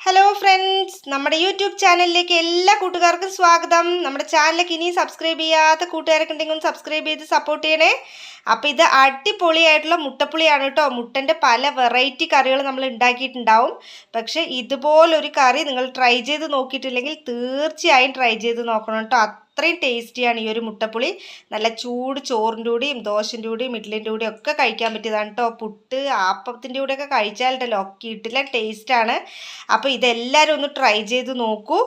Hello friends നമ്മുടെ YouTube ചാനലിലേക്ക് എല്ലാ കൂട്ടുകാർക്കും സ്വാഗതം. നമ്മുടെ ചാനലിലേക്ക് ഇനിയും സബ്സ്ക്രൈബ് ചെയ്യാത്ത കൂട്ടുകാരൊക്കെ ഉണ്ടെങ്കിൽ ഒന്ന് സബ്സ്ക്രൈബ് ചെയ്ത് സപ്പോർട്ട് ചെയ്യണേ. അപ്പോൾ ഇത് അടിപൊളിയായിട്ടുള്ള മുട്ടപ്പുളിയാണ് കേട്ടോ. മുട്ടന്റെ പല വെറൈറ്റി കറികൾ നമ്മൾ ഉണ്ടാക്കിയിട്ടുണ്ടാവും. പക്ഷേ ഇതുപോലൊരു കറി നിങ്ങൾ ട്രൈ ചെയ്ത് നോക്കിയിട്ടില്ലെങ്കിൽ തീർച്ചയായും ട്രൈ ചെയ്ത് നോക്കണം കേട്ടോ. അത്രയും ടേസ്റ്റിയാണ് ഈ ഒരു മുട്ടപ്പുളി. നല്ല ചൂട് ചോറിന്റെ കൂടെയും ദോശന്റെ കൂടെയും ഇഡ്ഡലിന്റെ കൂടെയും ഒക്കെ കഴിക്കാൻ പറ്റിയതാണ് കേട്ടോ പുട്ട് ആപ്പത്തിന്റെ കൂടെയൊക്കെ കഴിച്ചാലുണ്ടല്ലോ ഇഡ്ഡല ടേസ്റ്റാണ്. അപ്പോൾ ഇതെല്ലാവരും ഒന്ന് ട്രൈ ചെയ്ത് നോക്കൂ.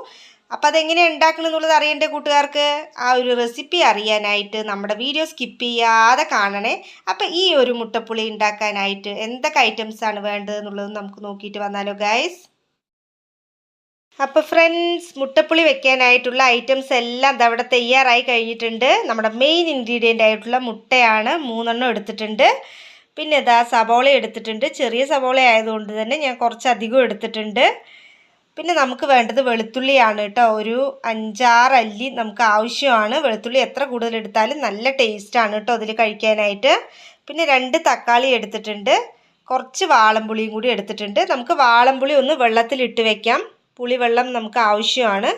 അപ്പം അതെങ്ങനെ ഉണ്ടാക്കണം എന്നുള്ളത് അറിയേണ്ട കൂട്ടുകാർക്ക്? ആ ഒരു റെസിപ്പി അറിയാനായിട്ട് നമ്മുടെ വീഡിയോ സ്കിപ്പ് ചെയ്യാതെ കാണണേ. അപ്പം ഈ ഒരു മുട്ടപ്പുളി ഉണ്ടാക്കാനായിട്ട് എന്തൊക്കെ ഐറ്റംസാണ് വേണ്ടത് എന്നുള്ളത് നമുക്ക് നോക്കിയിട്ട് വന്നാലോ ഗൈസ്. അപ്പോൾ ഫ്രണ്ട്സ് മുട്ടപ്പുളി വെക്കാനായിട്ടുള്ള ഐറ്റംസ് എല്ലാം അവിടെ തയ്യാറായി കഴിഞ്ഞിട്ടുണ്ട്. നമ്മുടെ മെയിൻ ഇൻഗ്രീഡിയന്റ് ആയിട്ടുള്ള മുട്ടയാണ് മൂന്നെണ്ണം എടുത്തിട്ടുണ്ട്. പിന്നെ ഇതാ സവോള എടുത്തിട്ടുണ്ട്. ചെറിയ സവോള ആയതുകൊണ്ട് തന്നെ ഞാൻ കുറച്ചധികം എടുത്തിട്ടുണ്ട്. പിന്നെ നമുക്ക് വേണ്ടത് വെളുത്തുള്ളിയാണ് കേട്ടോ. ഒരു അഞ്ചാറ് അല്ലി നമുക്ക് ആവശ്യമാണ്. വെളുത്തുള്ളി എത്ര കൂടുതൽ എടുത്താലും നല്ല ടേസ്റ്റാണ് കേട്ടോ അതിൽ കഴിക്കാനായിട്ട്. പിന്നെ രണ്ട് തക്കാളി എടുത്തിട്ടുണ്ട്. കുറച്ച് വാളംപുളിയും കൂടി എടുത്തിട്ടുണ്ട്. നമുക്ക് വാളംപുളി ഒന്ന് വെള്ളത്തിലിട്ട് വെക്കാം. പുളിവെള്ളം നമുക്ക് ആവശ്യമാണ്.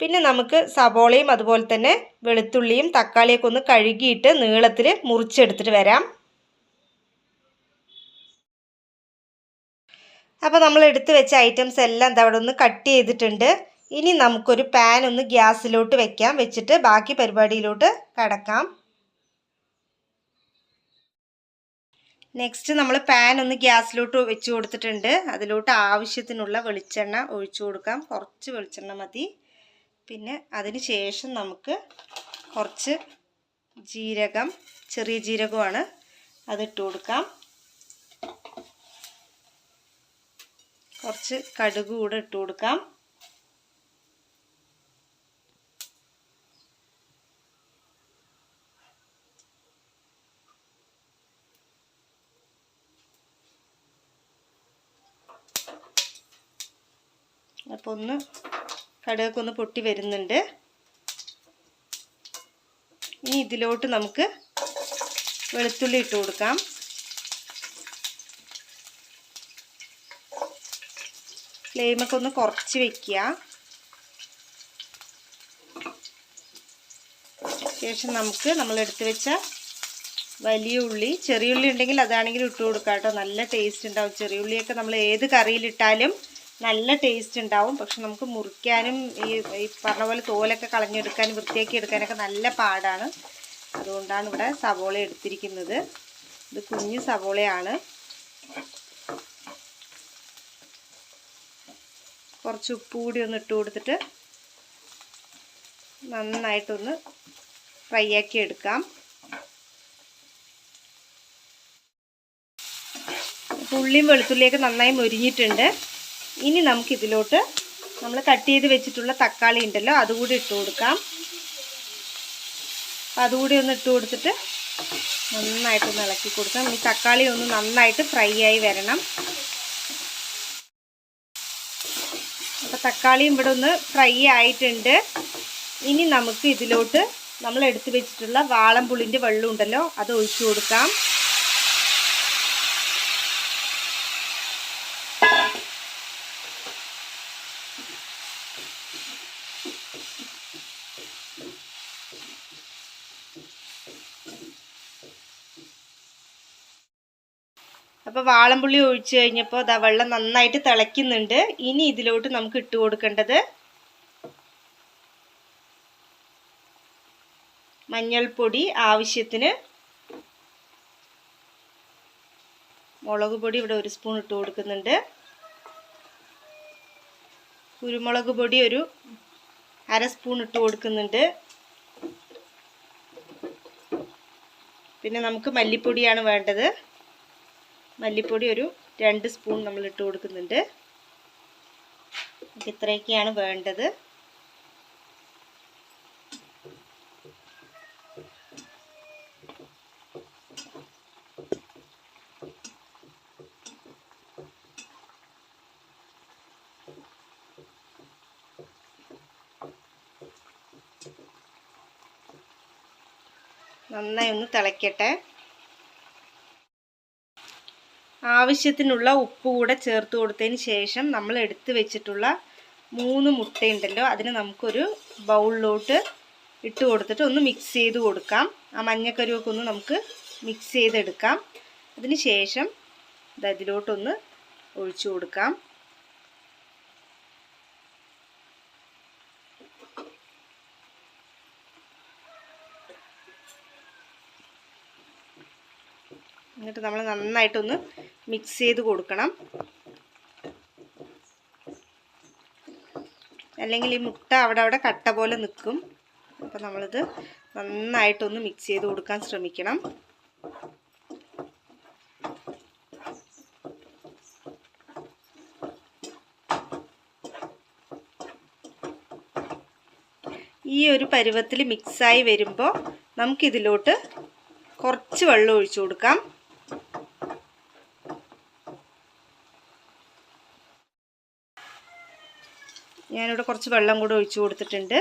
പിന്നെ നമുക്ക് സബോളയും അതുപോലെ തന്നെ വെളുത്തുള്ളിയും തക്കാളിയൊക്കെ ഒന്ന് കഴുകിയിട്ട് നീളത്തിൽ മുറിച്ചെടുത്തിട്ട് വരാം. അപ്പോൾ നമ്മൾ എടുത്ത് വെച്ച ഐറ്റംസ് എല്ലാം അവിടെ ഒന്ന് കട്ട് ചെയ്തിട്ടുണ്ട്. ഇനി നമുക്കൊരു പാൻ ഒന്ന് ഗ്യാസിലോട്ട് വെക്കാം. വെച്ചിട്ട് ബാക്കി പരിപാടിയിലോട്ട് കടക്കാം. നെക്സ്റ്റ് നമ്മൾ പാൻ ഒന്ന് ഗ്യാസിലോട്ട് വെച്ച് കൊടുത്തിട്ടുണ്ട്. അതിലോട്ട് ആവശ്യത്തിനുള്ള വെളിച്ചെണ്ണ ഒഴിച്ചു കൊടുക്കാം. കുറച്ച് വെളിച്ചെണ്ണ മതി. പിന്നെ അതിന് ശേഷം നമുക്ക് കുറച്ച് ജീരകം ചെറിയ ജീരകമാണ് അതിട്ട് കൊടുക്കാം. കുറച്ച് കടുക് കൂടെ ഇട്ട് കൊടുക്കാം. അപ്പോൾ ഒന്ന് കടുകൊക്കെ ഒന്ന് പൊട്ടി വരുന്നുണ്ട്. ഇനി ഇതിലോട്ട് നമുക്ക് വെളുത്തുള്ളി ഇട്ട് കൊടുക്കാം. ഫ്ലെയിമൊക്കെ ഒന്ന് കുറച്ച് വെക്കുക. ശേഷം നമുക്ക് നമ്മൾ എടുത്തു വെച്ച വലിയ ഉള്ളി ചെറിയ ഉള്ളി ഉണ്ടെങ്കിൽ അതാണെങ്കിൽ ഇട്ട് കൊടുക്കാം കേട്ടോ. നല്ല ടേസ്റ്റ് ഉണ്ടാവും. ചെറിയ ഉള്ളിയൊക്കെ നമ്മൾ ഏത് കറിയിലിട്ടാലും നല്ല ടേസ്റ്റ് ഉണ്ടാവും. പക്ഷെ നമുക്ക് മുറിക്കാനും ഈ ഈ പറഞ്ഞ പോലെ തോലൊക്കെ കളഞ്ഞെടുക്കാനും വൃത്തിയാക്കി എടുക്കാനൊക്കെ നല്ല പാടാണ്. അതുകൊണ്ടാണ് ഇവിടെ സവോള എടുത്തിരിക്കുന്നത്. ഇത് കുഞ്ഞു സവോളയാണ്. കുറച്ച് ഉപ്പ് കൂടി ഒന്ന് ഇട്ട് കൊടുത്തിട്ട് നന്നായിട്ടൊന്ന് ഫ്രൈ ആക്കി എടുക്കാം. ഉള്ളിയും വെളുത്തുള്ളിയൊക്കെ നന്നായി മൊരിഞ്ഞിട്ടുണ്ട്. ഇനി നമുക്ക് ഇതിലോട്ട് നമ്മൾ കട്ട് ചെയ്ത് വെച്ചിട്ടുള്ള തക്കാളി ഉണ്ടല്ലോ അതുകൂടി ഇട്ട് കൊടുക്കാം. അതുകൂടി ഒന്ന് ഇട്ട് കൊടുത്തിട്ട് നന്നായിട്ടൊന്ന് ഇളക്കി കൊടുക്കാം ഈ തക്കാളി ഒന്ന് നന്നായിട്ട് ഫ്രൈ ആയി വരണം. അപ്പോൾ തക്കാളിയും ഇവിടെ ഒന്ന് ഫ്രൈ ആയിട്ടുണ്ട്. ഇനി നമുക്ക് ഇതിലോട്ട് നമ്മൾ എടുത്തു വെച്ചിട്ടുള്ള വാളംപുളിന്റെ വെള്ളം ഉണ്ടല്ലോ അത് ഒഴിച്ചു കൊടുക്കാം. അപ്പോൾ വാളംപുള്ളി ഒഴിച്ചു കഴിഞ്ഞപ്പോൾ ദാ വെള്ളം നന്നായിട്ട് തിളയ്ക്കുന്നുണ്ട്. ഇനി ഇതിലോട്ട് നമുക്ക് ഇട്ട് കൊടുക്കേണ്ടത് മഞ്ഞൾപ്പൊടി ആവശ്യത്തിന്. മുളക് പൊടി ഇവിടെ ഒരു സ്പൂൺ ഇട്ട് കൊടുക്കുന്നുണ്ട്. കുരുമുളക് പൊടി ഒരു അര സ്പൂൺ ഇട്ട് കൊടുക്കുന്നുണ്ട്. പിന്നെ നമുക്ക് മല്ലിപ്പൊടിയാണ് വേണ്ടത്. മല്ലിപ്പൊടി ഒരു രണ്ട് സ്പൂൺ നമ്മൾ ഇട്ട് കൊടുക്കുന്നുണ്ട്. ഇത്രയൊക്കെയാണ് വേണ്ടത്. നന്നായി ഒന്ന് തിളയ്ക്കട്ടെ ആവശ്യത്തിനുള്ള ഉപ്പ് കൂടെ ചേർത്ത് കൊടുത്തതിന് ശേഷം നമ്മൾ എടുത്ത് വെച്ചിട്ടുള്ള മൂന്ന് മുട്ടയുണ്ടല്ലോ അതിന് നമുക്കൊരു ബൗളിലോട്ട് ഇട്ട് കൊടുത്തിട്ട് ഒന്ന് മിക്സ് ചെയ്ത് കൊടുക്കാം. ആ മഞ്ഞക്കരുവൊക്കെ ഒന്ന് നമുക്ക് മിക്സ് ചെയ്തെടുക്കാം. അതിന് ശേഷം ഇത് അതിലോട്ടൊന്ന് ഒഴിച്ചു കൊടുക്കാം. എന്നിട്ട് നമ്മൾ നന്നായിട്ടൊന്ന് മിക്സ് ചെയ്ത് കൊടുക്കണം. അല്ലെങ്കിൽ ഈ മുട്ട അവിടെ അവിടെ കട്ട പോലെ നിൽക്കും അപ്പം നമ്മളിത് നന്നായിട്ടൊന്ന് മിക്സ് ചെയ്ത് കൊടുക്കാൻ ശ്രമിക്കണം. ഈ ഒരു പരുവത്തിൽ മിക്സായി വരുമ്പോൾ നമുക്കിതിലോട്ട് കുറച്ച് വെള്ളം ഒഴിച്ചു കൊടുക്കാം. ഞാനിവിടെ കുറച്ച് വെള്ളം കൂടെ ഒഴിച്ചു കൊടുത്തിട്ടുണ്ട്.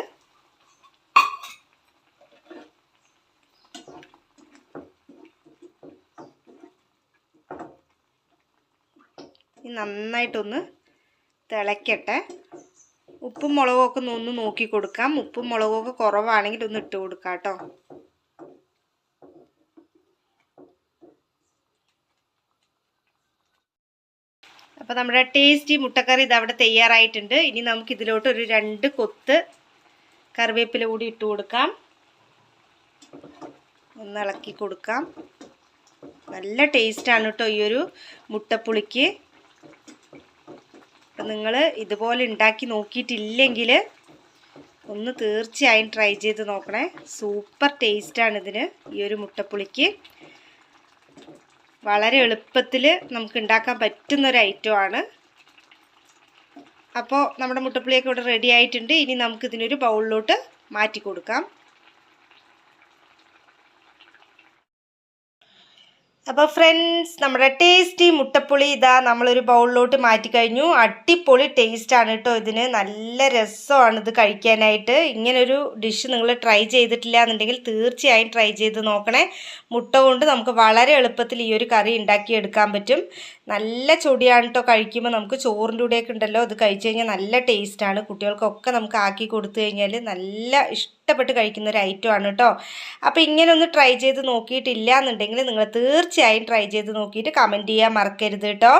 നന്നായിട്ടൊന്ന് തിളയ്ക്കട്ടെ ഉപ്പും മുളകൊക്കെ ഒന്ന് നോക്കി കൊടുക്കാം. ഉപ്പും മുളകൊക്കെ കുറവാണെങ്കിൽ ഒന്ന് ഇട്ട് കൊടുക്കാം കേട്ടോ. അപ്പോൾ നമ്മുടെ ടേസ്റ്റി മുട്ടക്കറി ഇത് അവിടെ തയ്യാറായിട്ടുണ്ട്. ഇനി നമുക്ക് ഇതിലോട്ട് ഒരു രണ്ട് കൊത്ത് കറിവേപ്പില കൂടി ഇട്ട് കൊടുക്കാം. ഒന്ന് ഇളക്കി കൊടുക്കാം. നല്ല ടേസ്റ്റാണ് കേട്ടോ ഈ ഒരു മുട്ടപ്പുളിക്ക്. അപ്പം നിങ്ങൾ ഇതുപോലെ ഉണ്ടാക്കി നോക്കിയിട്ടില്ലെങ്കിൽ ഒന്ന് തീർച്ചയായും ട്രൈ ചെയ്ത് നോക്കണേ. സൂപ്പർ ടേസ്റ്റാണ് ഇതിന് ഈ ഒരു മുട്ടപ്പുളിക്ക്. വളരെ എളുപ്പത്തിൽ നമുക്ക് ഉണ്ടാക്കാൻ പറ്റുന്ന ഒരു ഐറ്റമാണ് അപ്പോൾ നമ്മുടെ മുട്ടപ്പുളിയൊക്കെ ഇവിടെ റെഡി ആയിട്ടുണ്ട്. ഇനി നമുക്കിതിനൊരു ബൗളിലോട്ട് മാറ്റി കൊടുക്കാം. അപ്പോൾ ഫ്രണ്ട്സ് നമ്മുടെ ടേസ്റ്റി മുട്ടപ്പുളി ഇതാ നമ്മളൊരു ബൗളിലോട്ട് മാറ്റി കഴിഞ്ഞു അടിപൊളി ടേസ്റ്റാണ് കേട്ടോ ഇതിന്. നല്ല രസമാണ് ഇത് കഴിക്കാനായിട്ട്. ഇങ്ങനൊരു ഡിഷ് നിങ്ങൾ ട്രൈ ചെയ്തിട്ടില്ല എന്നുണ്ടെങ്കിൽ തീർച്ചയായും ട്രൈ ചെയ്ത് നോക്കണേ. മുട്ട കൊണ്ട് നമുക്ക് വളരെ എളുപ്പത്തിൽ ഈ ഒരു കറി ഉണ്ടാക്കി എടുക്കാൻ പറ്റും. നല്ല ചൊടിയാണ് കേട്ടോ കഴിക്കുമ്പോൾ നമുക്ക് ചോറിന്റെ കൂടെയൊക്കെ ഉണ്ടല്ലോ. ഇത് കഴിച്ചു കഴിഞ്ഞാൽ നല്ല ടേസ്റ്റാണ് കുട്ടികൾക്കൊക്കെ നമുക്ക് ആക്കി കൊടുത്തു കഴിഞ്ഞാൽ നല്ല ഇഷ്ടപ്പെട്ട് കഴിക്കുന്ന ഒരു ഐറ്റം ആണ് കേട്ടോ അപ്പോൾ ഇങ്ങനെ ഒന്ന് ട്രൈ ചെയ്ത് നോക്കിയിട്ടില്ല എന്നുണ്ടെങ്കിൽ നിങ്ങൾ തീർച്ചയായും ട്രൈ ചെയ്ത് നോക്കിയിട്ട് കമന്റ് ചെയ്യാൻ മറക്കരുത് കേട്ടോ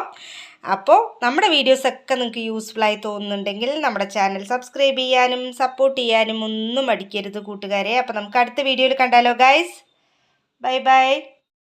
അപ്പോൾ നമ്മുടെ വീഡിയോസൊക്കെ നിങ്ങൾക്ക് യൂസ്ഫുള്ളായി തോന്നുന്നുണ്ടെങ്കിൽ നമ്മുടെ ചാനൽ സബ്സ്ക്രൈബ് ചെയ്യാനും സപ്പോർട്ട് ചെയ്യാനും ഒന്നും മടിക്കരുത് കൂട്ടുകാരെ. അപ്പോൾ നമുക്ക് അടുത്ത വീഡിയോയിൽ കണ്ടാലോ ഗൈസ് ബൈ ബൈ